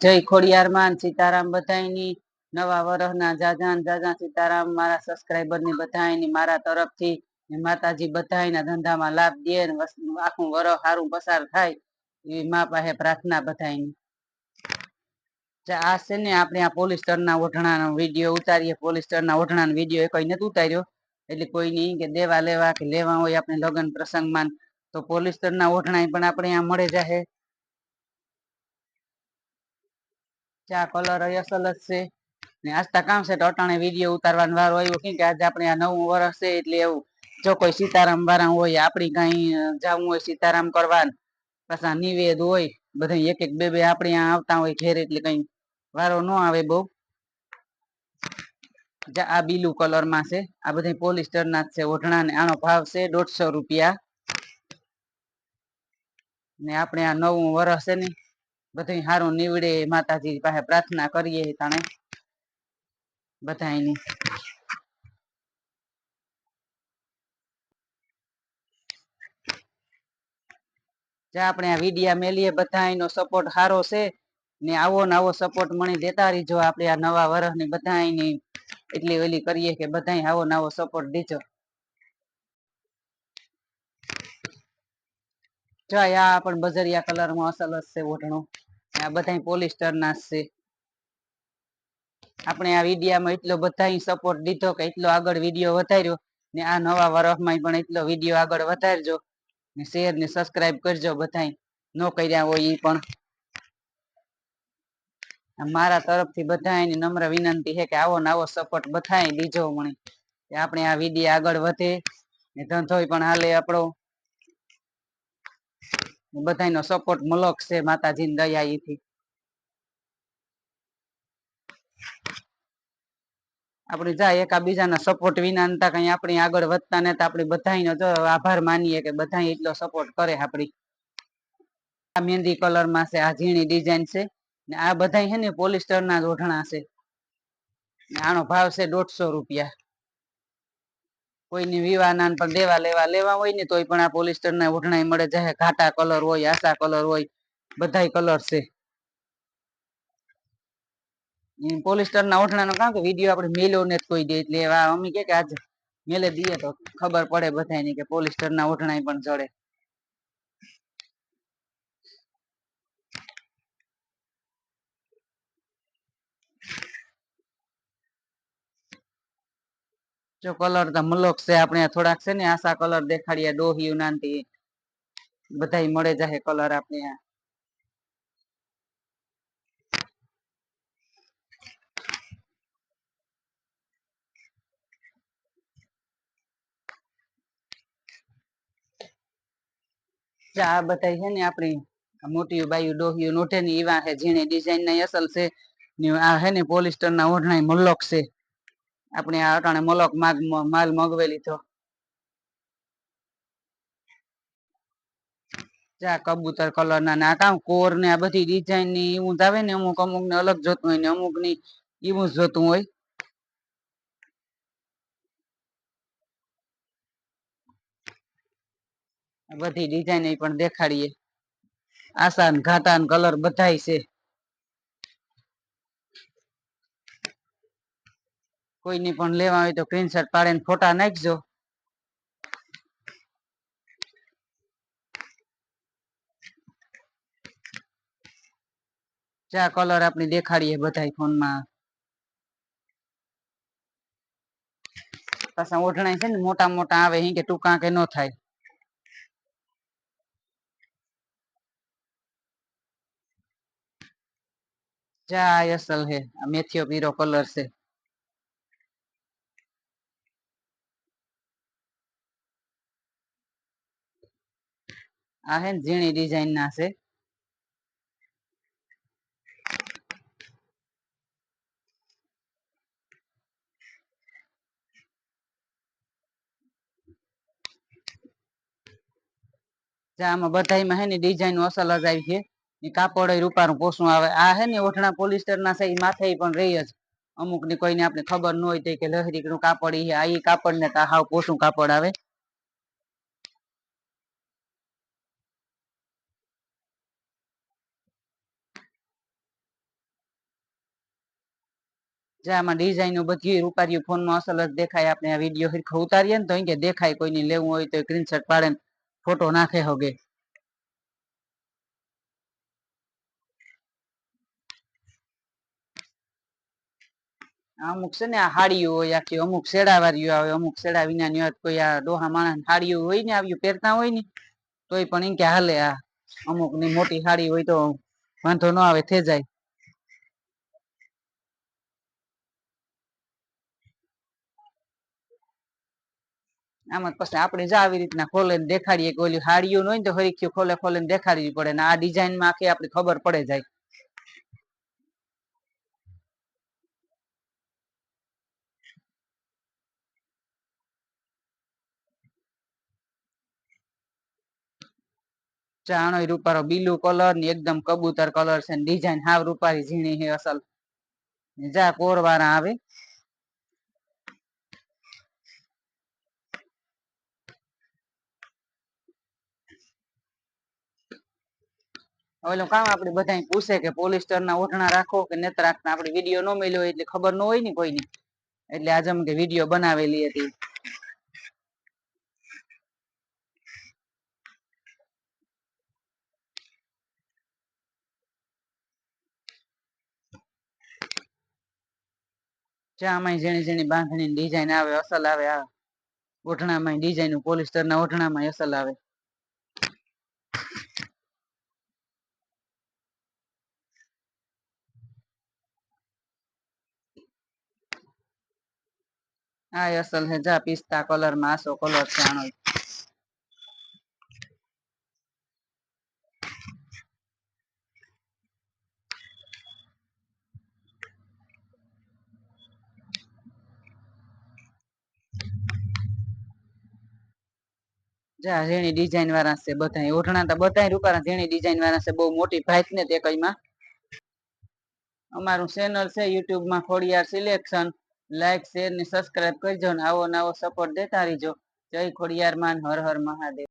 જય ખોડિયારમાં સીતારામ બધાયની, નવા વરહના જાજાન જાજા સીતારામ મારા સબસ્ક્રાઈબરની બધાયની, મારા તરફથી માતાજી બધાયના ધંધામાં લાભ દે આખું વરહ સારું પસાર થાય એવી મા પાસે પ્રાર્થના બધાયની. આ છે ને આપણે આ પોલિસ્ટરના ઓઢણાનો વીડિયો ઉતારીએ પોલિસ્ટરના ઓઢણાનો વીડિયો કોઈ નથી ઉતાર્યો, એટલે કોઈ નહીં કે દેવા લેવા કે લેવા હોય આપણે લગ્ન પ્રસંગમાં તો પોલિસ્ટરના ઓઢણા પણ આપણે અહીંયા મળે જાહે. ચા કલર અસલ જ છે. ને આસ્તા કામ છે તો અટાણે વીડિયો ઉતારવાનો વારો આવ્યો. કેમ કે આજે આપણે આ નવું વર્ષ છે એટલે એવું, જો કોઈ સીતારામ વાળા હોય, આપણી કઈ જવું હોય સીતારામ કરવા પાછા નિવેદ હોય બધા એક એક બે બે આપણે આવતા હોય ઘેર એટલે કઈ વારો ન આવે બહુ. આ બીલુ કલરમાં છે. આ બધા પોલિસ્ટર ના છે, ઓઢણા ને આનો ભાવ છે દોઢસો રૂપિયા. ને આપણે આ નવું વર્ષ છે ને બધું સારું નીવડે, માતાજી પાસે પ્રાર્થના કરીએ તાણે. બધાની જા આપણે આ વિડિયા મેલીએ બધાયનો સપોર્ટ સારો છે. ને આવો ને આવો સપોર્ટ મળી દેતા રહીજો આપણે આ નવા વર્ષની બધાયની. એટલી ઓલી કરીએ કે બધાય આવો ને આવો સપોર્ટ દેજો. જો આ પણ બજરિયા કલરમાં અસલ જ છે ઓઢણું. આ બધા પોલિસ્ટર ના છે. આપણે આ વિડીયામાં એટલો બધા સપોર્ટ દીધો કે એટલો આગળ વીડિયો વધાર્યો ને આ નવા વર્ષમાં પણ એટલો વીડિયો આગળ વધારજો ને શેર ને સબસ્ક્રાઇબ કરજો બધા ન કર્યા હોય એ પણ. મારા તરફથી બધાયની નમ્ર વિનંતી છે કે આવો ને આવો સપોર્ટ બધાએ દીજો મને. આપણે આ વીડિયો આગળ વધે ને ધંધોય પણ હાલે આપણો. બધાયનો સપોર્ટ મલક છે માતાજી ની દયા એથી આપણે જાય એકાબીજાના સપોર્ટ વિના નતા કઈ આપણી આગળ વધતા ને આપણે બધાનો જો આભાર માનીએ કે બધાય એટલો સપોર્ટ કરે આપણી આ મહેંદી કલરમાં છે, આ ઝીણી ડિઝાઇન છે ને આ બધાય છે ને પોલિસ્ટર ના ઓઢણા છે. આનો ભાવ છે દોઢસો રૂપિયા. કોઈની વિવાહના પણ દેવા લેવા લેવા હોય ને તોય પણ આ પોલિસ્ટર ના ઓઢણા મળે જાય ઘાટા કલર હોય આસા કલર હોય, બધાય કલર છે. પોલિસ્ટર ના ઓઢણાનો કામ કે વીડિયો આપણે મેલો ને જ કોઈ દે, એટલે અમે કે આજે મેલે દઈએ તો ખબર પડે બધાને કે પોલિસ્ટર ના ઓઢણા પણ જડે. જો કલર તો મલોક છે, આપણે આ થોડાક છે ને આસા કલર દેખાડીએ ડોહિયું નાનથી બધાય મળે જાય કલર આપણે આ. જા આ બધાય છે ને આપણી આ મોટી બાયું ડોહિયું નોઠે ને એવા છે ઝીણી ડિઝાઇન ના અસલ છે. ને આ હે ને પોલિસ્ટર ના ઓઢણા મલોક છે. આપણે આ અટાણે મલોક માગ માલ મગવેલી તો. જા, કબૂતર કલર ના ના કામ કોર ને આ બધી ડિઝાઇનની એવું જ આવે ને અમુક અમુક ને અલગ જોતું હોય ને અમુકની એવું જ જોતું હોય. બધી ડિઝાઇન પણ દેખાડીએ. આસાન ઘાતા ને કલર બધાય છે. કોઈની પણ લેવા હોય તો સ્ક્રીનશોટ પાડીને ફોટા નાખજો. ચા કલર આપણે દેખાડીએ બધાય ફોનમાં. પાછા ઓઢણા છે ને, મોટા મોટા આવે અહીં કે ટૂંકા કે ન થાય. ચા આ અસલ હે, આ મેથીયો પીરો કલર છે. આ હે ને ઝીણી ડિઝાઇન ના છે. આમાં આમાં બધાયમાં હે ને ડિઝાઇન અસલ જ આવી છે. ને કાપડ રૂપાનું પોસું આવે. આ હે ને ઓઠણા પોલિસ્ટર ના છે, ઈ માથે પણ રહી જ. અમુકની કોઈને આપણે ખબર ન હોય તો કે લહેરી નું કાપડ ઈ આ કાપડ ને હાવ પોસું કાપડ આવે. જે ડિઝાઇનો બધી રૂપારીયું ફોનમાં અસલ જ દેખાય. આપણે આ વીડિયો હિરખો ઉતારીએ ને તો કે દેખાય કોઈને, લેવું હોય તો સ્ક્રીનશોટ પાડે ફોટો નાખે હોગે. અમુક છે ને આ હાડીઓ હોય, આખી અમુક શેડાવાળીઓ આવે, અમુક શેડા વિના ની હોય કોઈ આ ડોહા માણસ હાડીઓ હોય ને આવ્યું પહેરતા હોય ને, તોય પણ એમ કે હાલે આ અમુકની મોટી હાડી હોય તો વાંધો ન આવે થઈ જાય આમાં પછી આપણે જ આવી રીતના ખોલે દેખાડીએ કે ઓલી હાડીઓ હોય ને તો હરીખ્યું ખોલે ખોલે દેખાડવી પડે ને આ ડિઝાઇનમાં આખી આપણી ખબર પડે જાય. ચાણો રૂપારો બીલુ કલરની એકદમ કબૂતર કલર છે ડિઝાઇન હાવ રૂપારી ઝીણી છે અસલ. જા કોરવાના આવે. ઓલું કામ આપણે બધા પૂછે કે પોલિસ્ટર ના ઓઢણા રાખો કે નથી રાખતા આપણે વીડિયો ન મળ્યો એટલે ખબર ન હોય ને કોઈને. એટલે આજે અમે વીડિયો બનાવેલી હતી. ચામાં જેની જેની બાંધણી ડિઝાઇન આવે, અસલ આવે આ ઓઢણામાં ડિઝાઇન પોલિસ્ટર ના ઓઢણામાં અસલ આવે. આ અસલ હે જા, પિસ્તા કલરમાં આસો કલર છે આનો. જા, ઝીણી ડિઝાઇન વાળા છે બધા ઓઢણા તો બધા રૂપારા ઝીણી ડિઝાઇન વાળા છે. બહુ મોટી ભાઈ ને તે કઈમાં અમારું ચેનલ છે યુટ્યુબમાં ખોડિયાર સિલેક્શન લાઈક શેર ને સબસ્ક્રાઇબ કરજો ને આવો નવો સપોર્ટ દેતા રહીજો. જય ખોડિયાર માન, હર હર મહાદેવ.